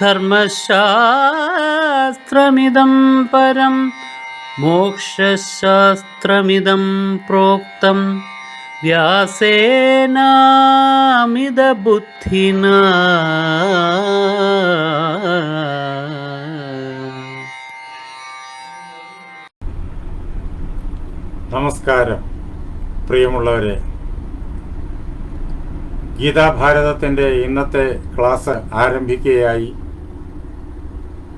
ധർമ്മശാസ്ത്രമിദം പരം മോക്ഷശാസ്ത്രമിതം പ്രോക്തം. വ്യാസേനാമിതബുദ്ധിന. നമസ്കാരം പ്രിയമുള്ളവരെ. ഗീതാഭാരതത്തിന്റെ ഇന്നത്തെ ക്ലാസ് ആരംഭിക്കുകയായി.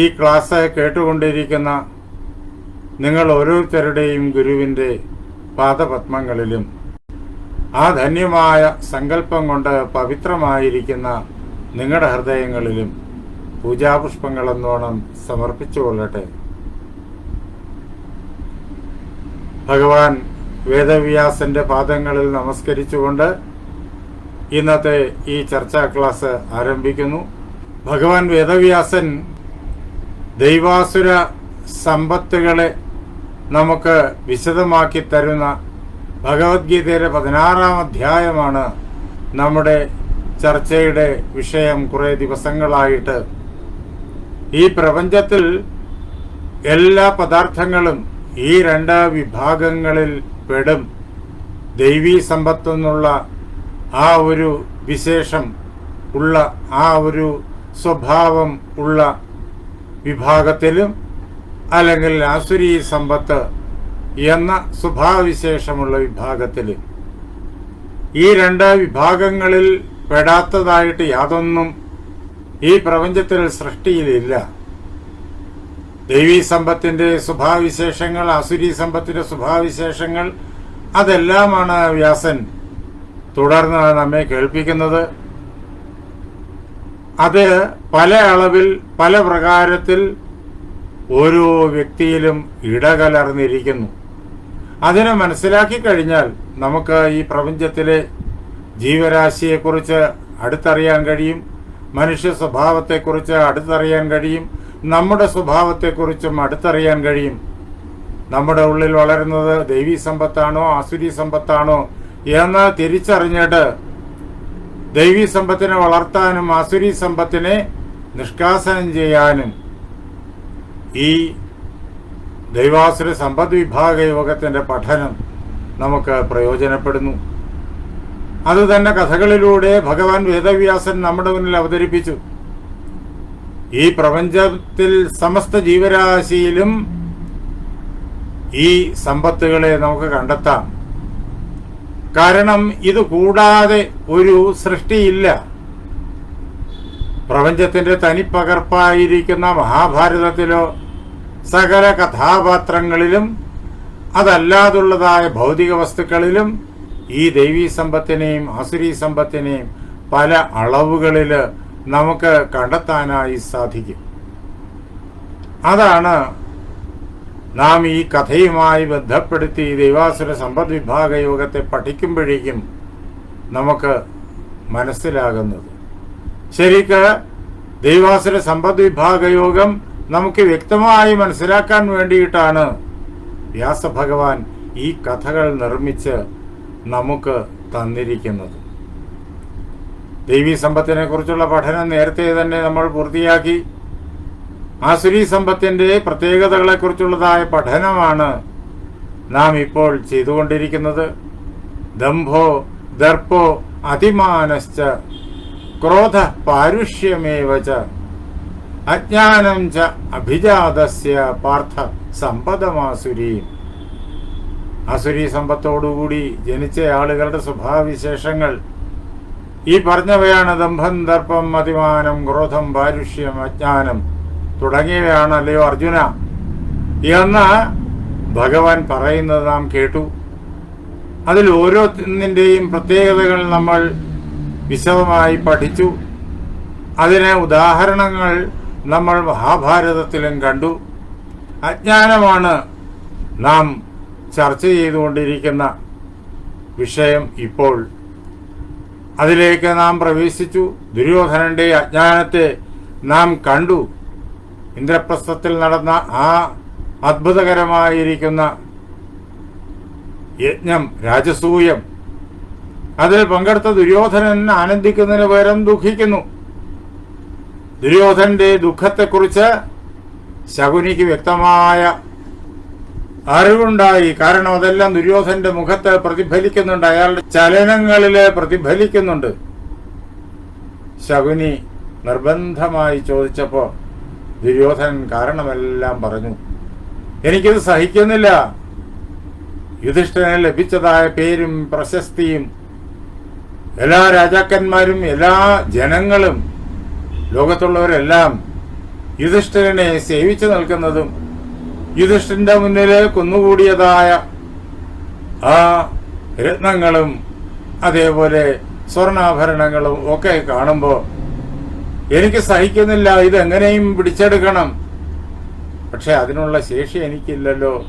ഈ ക്ലാസ് കേട്ടുകൊണ്ടിരിക്കുന്ന നിങ്ങൾ ഓരോരുത്തരുടെയും ഗുരുവിന്റെ പാദപത്മങ്ങളിലും ആ ധന്യമായ സങ്കല്പം കൊണ്ട് പവിത്രമായിരിക്കുന്ന നിങ്ങളുടെ ഹൃദയങ്ങളിലും പൂജാപുഷ്പങ്ങളെന്നോണം സമർപ്പിച്ചുകൊള്ളട്ടെ ഭഗവാൻ വേദവ്യാസന്റെ പാദങ്ങളിൽ നമസ്കരിച്ചുകൊണ്ട് ഇന്നത്തെ ഈ ചർച്ചാ ക്ലാസ് ആരംഭിക്കുന്നു. ഭഗവാൻ വേദവ്യാസൻ ദൈവാസുര സമ്പത്തുകളെ നമുക്ക് വിശദമാക്കി തരുന്ന ഭഗവത്ഗീതയുടെ പതിനാറാം അധ്യായമാണ് നമ്മുടെ ചർച്ചയുടെ വിഷയം കുറേ ദിവസങ്ങളായിട്ട്. ഈ പ്രപഞ്ചത്തിൽ എല്ലാ പദാർത്ഥങ്ങളും ഈ രണ്ട് വിഭാഗങ്ങളിൽ പെടും. ദൈവീ സമ്പത്തെന്നുള്ള ആ ഒരു വിശേഷം ഉള്ള ആ ഒരു സ്വഭാവം ഉള്ള വിഭാഗത്തിലും അല്ലെങ്കിൽ ആസുരീ സമ്പത്ത് എന്ന സ്വഭാവവിശേഷമുള്ള വിഭാഗത്തിൽ ഈ രണ്ട് വിഭാഗങ്ങളിൽ പെടാത്തതായിട്ട് യാതൊന്നും ഈ പ്രപഞ്ചത്തിൽ സൃഷ്ടിയിലില്ല. ദൈവീ സമ്പത്തിന്റെ സ്വഭാവവിശേഷങ്ങൾ അസുരി സമ്പത്തിന്റെ സ്വഭാവവിശേഷങ്ങൾ അതെല്ലാമാണ് വ്യാസൻ തുടർന്ന് നമ്മെ കേൾപ്പിക്കുന്നത്. അത് പല അളവിൽ പല പ്രകാരത്തിൽ ഓരോ വ്യക്തിയിലും ഇടകലർന്നിരിക്കുന്നു. അതിനെ മനസ്സിലാക്കി കഴിഞ്ഞാൽ നമുക്ക് ഈ പ്രപഞ്ചത്തിലെ ജീവരാശിയെക്കുറിച്ച് അടുത്തറിയാൻ കഴിയും മനുഷ്യ സ്വഭാവത്തെക്കുറിച്ച് അടുത്തറിയാൻ കഴിയും നമ്മുടെ സ്വഭാവത്തെക്കുറിച്ചും അടുത്തറിയാൻ കഴിയും. നമ്മുടെ ഉള്ളിൽ വളരുന്നത് ദൈവീ സമ്പത്താണോ ആസുരി സമ്പത്താണോ എന്ന് തിരിച്ചറിഞ്ഞിട്ട് ദൈവീ സമ്പത്തിനെ വളർത്താനും ആസുരി സമ്പത്തിനെ നിഷ്കാസനം ചെയ്യാനും ഈ ദൈവാസുര സമ്പദ് വിഭാഗ യോഗത്തിന്റെ പഠനം നമുക്ക് പ്രയോജനപ്പെടുന്നു. അത് തന്നെ കഥകളിലൂടെ ഭഗവാൻ വേദവ്യാസൻ നമ്മുടെ മുന്നിൽ അവതരിപ്പിച്ചു. ഈ പ്രപഞ്ചത്തിൽ സമസ്ത ജീവരാശിയിലും ഈ സമ്പത്തുകളെ നമുക്ക് കണ്ടെത്താം. കാരണം ഇത് കൂടാതെ ഒരു സൃഷ്ടിയില്ല. പ്രപഞ്ചത്തിന്റെ തനിപ്പകർപ്പായിരിക്കുന്ന മഹാഭാരതത്തിലോ സകല കഥാപാത്രങ്ങളിലും അതല്ലാതുള്ളതായ ഭൗതിക വസ്തുക്കളിലും ഈ ദൈവീ സമ്പത്തിനെയും അസുരീ സമ്പത്തിനെയും പല അളവുകളിൽ നമുക്ക് കണ്ടെത്താനായി സാധിക്കും. അതാണ് നാം ഈ കഥയുമായി ബന്ധപ്പെടുത്തി ദൈവാസുര സമ്പദ് വിഭാഗ യോഗത്തെ പഠിക്കുമ്പോഴേക്കും നമുക്ക് മനസ്സിലാകുന്നത്. ശരിക്ക് ദൈവാസുര സമ്പദ് വിഭാഗ യോഗം നമുക്ക് വ്യക്തമായി മനസ്സിലാക്കാൻ വേണ്ടിയിട്ടാണ് വ്യാസഭഗവാൻ ഈ കഥകൾ നിർമ്മിച്ച് നമുക്ക് തന്നിരിക്കുന്നത്. ദൈവീ സമ്പത്തിനെ കുറിച്ചുള്ള പഠനം നേരത്തെ തന്നെ നമ്മൾ പൂർത്തിയാക്കി. ആസുരി സമ്പത്തിന്റെ പ്രത്യേകതകളെക്കുറിച്ചുള്ളതായ പഠനമാണ് നാം ഇപ്പോൾ ചെയ്തുകൊണ്ടിരിക്കുന്നത്. ദംഭോ ദർപ്പോ അതിമാനശ്ച ക്രോധ പാരുഷ്യമേവ ച അജ്ഞാനം ച അഭിജാതസ്യ പാർത്ഥ സമ്പദമാസുരി. അസുരി സമ്പത്തോടുകൂടി ജനിച്ച ആളുകളുടെ സ്വഭാവവിശേഷങ്ങൾ. ഈ പറഞ്ഞവയാണ് ദമ്പം ദർപ്പം അതിമാനം ക്രോധം പാരുഷ്യം അജ്ഞാനം. തുടങ്ങിയവയാണ് അല്ലയോ അർജുന? എന്ന് ഭഗവാൻ പറയുന്നത് നാം കേട്ടു. അതിൽ ഓരോന്നിന്റെയും പ്രത്യേകതകൾ നമ്മൾ വിശദമായി പഠിച്ചു. അതിന് ഉദാഹരണങ്ങൾ നമ്മൾ മഹാഭാരതത്തിലും കണ്ടു. അജ്ഞാനമാണ് നാം ചർച്ച ചെയ്തുകൊണ്ടിരിക്കുന്ന വിഷയം ഇപ്പോൾ. അതിലേക്ക് നാം പ്രവേശിച്ചു. ദുര്യോധനന്റെ അജ്ഞാനത്തെ നാം കണ്ടു. ഇന്ദ്രപ്രസ്ഥത്തിൽ നടന്ന ആ അത്ഭുതകരമായിരിക്കുന്ന യജ്ഞം രാജസൂയം അതിൽ പങ്കെടുത്ത ദുര്യോധനൻ ആനന്ദിക്കുന്നതിന് പകരം ദുഃഖിക്കുന്നു. ദുര്യോധനന്റെ ദുഃഖത്തെക്കുറിച്ച് ശകുനിക്ക് വ്യക്തമായ അറിവുണ്ടായി. കാരണം അതെല്ലാം ദുര്യോധന്റെ മുഖത്ത് പ്രതിഫലിക്കുന്നുണ്ട്. അയാളുടെ ചലനങ്ങളിൽ പ്രതിഫലിക്കുന്നുണ്ട്. ശകുനി നിർബന്ധമായി ചോദിച്ചപ്പോ ദുര്യോധനൻ കാരണമെല്ലാം പറഞ്ഞു. എനിക്കിത് സഹിക്കുന്നില്ല. യുധിഷ്ഠിരന് ലഭിച്ചതായ പേരും പ്രശസ്തിയും എല്ലാ രാജാക്കന്മാരും എല്ലാ ജനങ്ങളും ലോകത്തുള്ളവരെല്ലാം യുധിഷ്ഠിരനെ സേവിച്ചു നിൽക്കുന്നതും യുധിഷ്ഠിന്റെ മുന്നിൽ കുന്നുകൂടിയതായ ആ രത്നങ്ങളും അതേപോലെ സ്വർണാഭരണങ്ങളും ഒക്കെ കാണുമ്പോൾ എനിക്ക് സഹിക്കുന്നില്ല ഇതെങ്ങനെയും പിടിച്ചെടുക്കണം. പക്ഷെ അതിനുള്ള ശേഷി എനിക്കില്ലല്ലോ.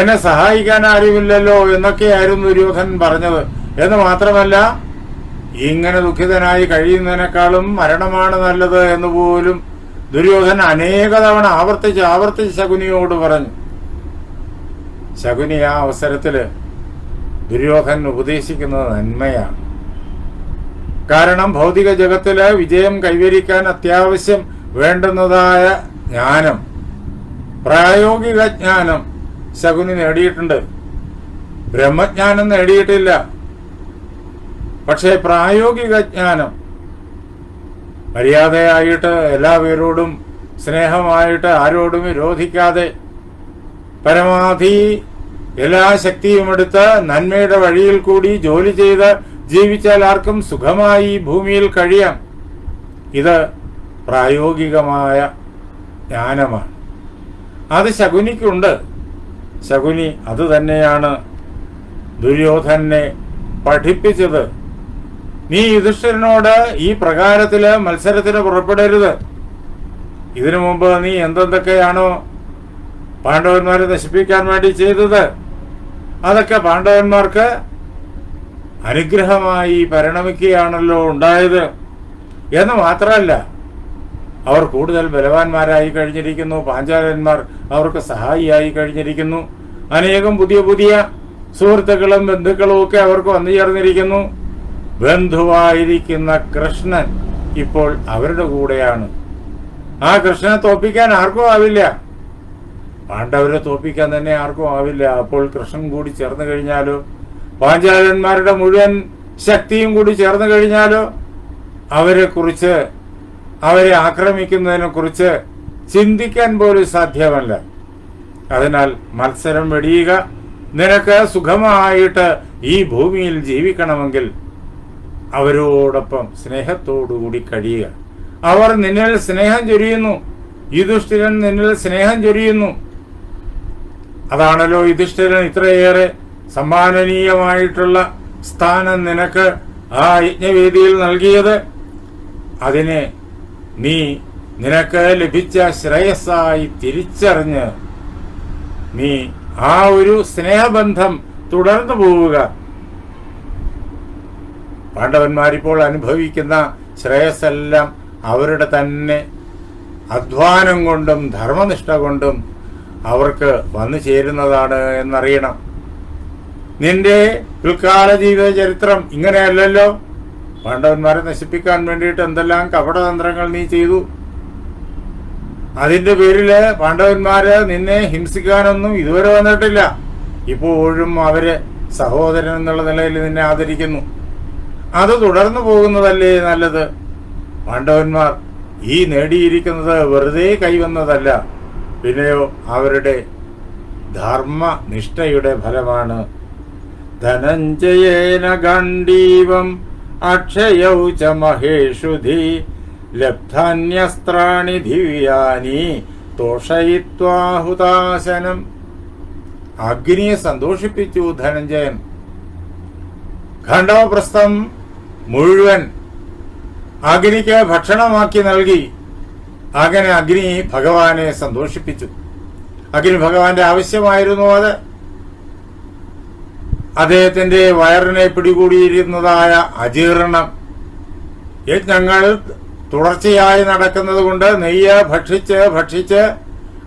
എന്നെ സഹായിക്കാൻ ആരുമില്ലല്ലോ എന്നൊക്കെയായിരുന്നു ദുര്യോധൻ പറഞ്ഞത്. എന്ന് മാത്രമല്ല ഇങ്ങനെ ദുഃഖിതനായി കഴിയുന്നതിനേക്കാളും മരണമാണ് നല്ലത് എന്ന് പോലും ദുര്യോധനൻ അനേക തവണ ആവർത്തിച്ച് ആവർത്തിച്ച് ശകുനിയോട് പറഞ്ഞു. ശകുനി ആ അവസരത്തിൽ ദുര്യോധനൻ ഉപദേശിക്കുന്നത് നന്മയാണ്. കാരണം ഭൗതിക ജഗത്തിൽ വിജയം കൈവരിക്കാൻ അത്യാവശ്യം വേണ്ടുന്നതായ ജ്ഞാനം. പ്രായോഗിക ജ്ഞാനം ശകുനി നേടിയിട്ടുണ്ട്. ബ്രഹ്മജ്ഞാനം നേടിയിട്ടില്ല. പക്ഷേ പ്രായോഗിക ജ്ഞാനം മര്യാദയായിട്ട് എല്ലാവരോടും സ്നേഹമായിട്ട് ആരോടും വിരോധിക്കാതെ പരമാവധി എല്ലാ ശക്തിയും എടുത്ത് നന്മയുടെ വഴിയിൽ കൂടി ജോലി ചെയ്ത് ജീവിച്ചാൽ ആർക്കും സുഖമായി ഭൂമിയിൽ കഴിയാം. ഇത് പ്രായോഗികമായ ജ്ഞാനമാണ്. അത് ശകുനിക്കുണ്ട്. ശകുനി അത് തന്നെയാണ് ദുര്യോധനെ പഠിപ്പിച്ചത്. നീ യുധിഷ്ഠിരനോട് ഈ പ്രകാരത്തിൽ മത്സരത്തിന് പുറപ്പെടരുത്. ഇതിനു മുമ്പ് നീ എന്തെന്തൊക്കെയാണോ പാണ്ഡവന്മാരെ നശിപ്പിക്കാൻ വേണ്ടി ചെയ്തത്? അതൊക്കെ പാണ്ഡവന്മാർക്ക് അനുഗ്രഹമായി പരിണമിക്കുകയാണല്ലോ ഉണ്ടായത് എന്ന് മാത്രമല്ല അവർ കൂടുതൽ ബലവാന്മാരായി കഴിഞ്ഞിരിക്കുന്നു പാഞ്ചാലന്മാർ അവർക്ക് സഹായിയായി കഴിഞ്ഞിരിക്കുന്നു അനേകം പുതിയ പുതിയ സുഹൃത്തുക്കളും ബന്ധുക്കളും ഒക്കെ അവർക്ക് വന്നു ചേർന്നിരിക്കുന്നു. ബന്ധുവായിരിക്കുന്ന കൃഷ്ണൻ ഇപ്പോൾ അവരുടെ കൂടെയാണ്. ആ കൃഷ്ണനെ തോപ്പിക്കാൻ ആർക്കും ആവില്ല. പാണ്ഡവരെ തോപ്പിക്കാൻ തന്നെ ആർക്കും ആവില്ല. അപ്പോൾ കൃഷ്ണൻ കൂടി ചേർന്ന് കഴിഞ്ഞാലോ? പാഞ്ചാലന്മാരുടെ മുഴുവൻ ശക്തിയും കൂടി ചേർന്ന് കഴിഞ്ഞാലോ അവരെ കുറിച്ച് അവരെ ആക്രമിക്കുന്നതിനെ കുറിച്ച് ചിന്തിക്കാൻ പോലും സാധ്യമല്ല. അതിനാൽ മത്സരം വെടിയുക നിനക്ക് സുഖമായിട്ട് ഈ ഭൂമിയിൽ ജീവിക്കണമെങ്കിൽ അവരോടൊപ്പം സ്നേഹത്തോടുകൂടി കഴിയുക. അവർ നിന്നിൽ സ്നേഹം ചൊരിയുന്നു. യുധിഷ്ഠിരൻ നിന്നിൽ സ്നേഹം ചൊരിയുന്നു. അതാണല്ലോ യുധിഷ്ഠിരൻ ഇത്രയേറെ സമ്മാനനീയമായിട്ടുള്ള സ്ഥാനം നിനക്ക് ആ യജ്ഞവേദിയിൽ നൽകിയത്. അതിനെ നീ നിനക്ക് ലഭിച്ച ശ്രേയസ്സായി തിരിച്ചറിഞ്ഞ് നീ ആ ഒരു സ്നേഹബന്ധം തുടർന്നു പോവുക. പാണ്ഡവന്മാരിപ്പോൾ അനുഭവിക്കുന്ന ശ്രേയസ്സെല്ലാം അവരുടെ തന്നെ അധ്വാനം കൊണ്ടും ധർമ്മനിഷ്ഠ കൊണ്ടും അവർക്ക് വന്നു ചേരുന്നതാണ് എന്നറിയണം. നിന്റെ പിൽക്കാല ജീവിത ചരിത്രം ഇങ്ങനെയല്ലല്ലോ? പാണ്ഡവന്മാരെ നശിപ്പിക്കാൻ വേണ്ടിയിട്ട് എന്തെല്ലാം കപടതന്ത്രങ്ങൾ നീ ചെയ്തു? അതിന്റെ പേരിൽ പാണ്ഡവന്മാര് നിന്നെ ഹിംസിക്കാനൊന്നും ഇതുവരെ വന്നിട്ടില്ല. ഇപ്പോഴും അവർ സഹോദരൻ എന്നുള്ള നിലയിൽ നിന്നെ ആദരിക്കുന്നു. അത് തുടർന്നു പോകുന്നതല്ലേ നല്ലത്? പാണ്ഡവന്മാർ ഈ നേടിയിരിക്കുന്നത് വെറുതെ കൈവന്നതല്ല. പിന്നെയോ അവരുടെ ധർമ്മനിഷ്ഠയുടെ ഫലമാണ് ധനഞ്ജയേന ഗണ്ഡീവം അക്ഷയൗ ച മഹേഷുധി ലബ്ധാന്യസ്ത്രാണി ദിവ്യാനി തോഷയിത്വാഹുതാശനം അഗ്നിയെ സന്തോഷിപ്പിച്ചു ധനഞ്ജയൻ. ഖണ്ഡവപ്രസ്ഥം മുഴുവൻ അഗ്നിക്ക് ഭക്ഷണമാക്കി നൽകി. അങ്ങനെ അഗ്നി ഭഗവാനെ സന്തോഷിപ്പിച്ചു. അഗ്നി ഭഗവാന്റെ ആവശ്യമായിരുന്നു അത്. അദ്ദേഹത്തിന്റെ വയറിനെ പിടികൂടിയിരുന്നതായ അജീർണം. യജ്ഞങ്ങൾ തുടർച്ചയായി നടക്കുന്നത് കൊണ്ട് നെയ്യ് ഭക്ഷിച്ച് ഭക്ഷിച്ച്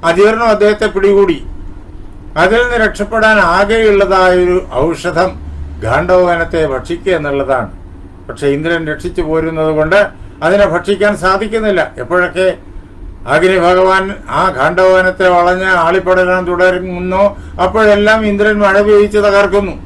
അജീർണം അദ്ദേഹത്തെ പിടികൂടി. അതിൽ നിന്ന് രക്ഷപ്പെടാൻ ആകെയുള്ളതായൊരു ഔഷധം ഗാണ്ഡവനത്തെ ഭക്ഷിക്കുക എന്നുള്ളതാണ്. പക്ഷെ ഇന്ദ്രൻ രക്ഷിച്ചു പോരുന്നത് കൊണ്ട് അതിനെ ഭക്ഷിക്കാൻ സാധിക്കുന്നില്ല. എപ്പോഴൊക്കെ അഗ്നി ഭഗവാൻ ആ ഖാണ്ഡവനത്തെ വളഞ്ഞ് ആളിപ്പടരാൻ തുടരുന്നു അപ്പോഴെല്ലാം ഇന്ദ്രൻ മഴ പെയ്ച്ച് തകർക്കുന്നു.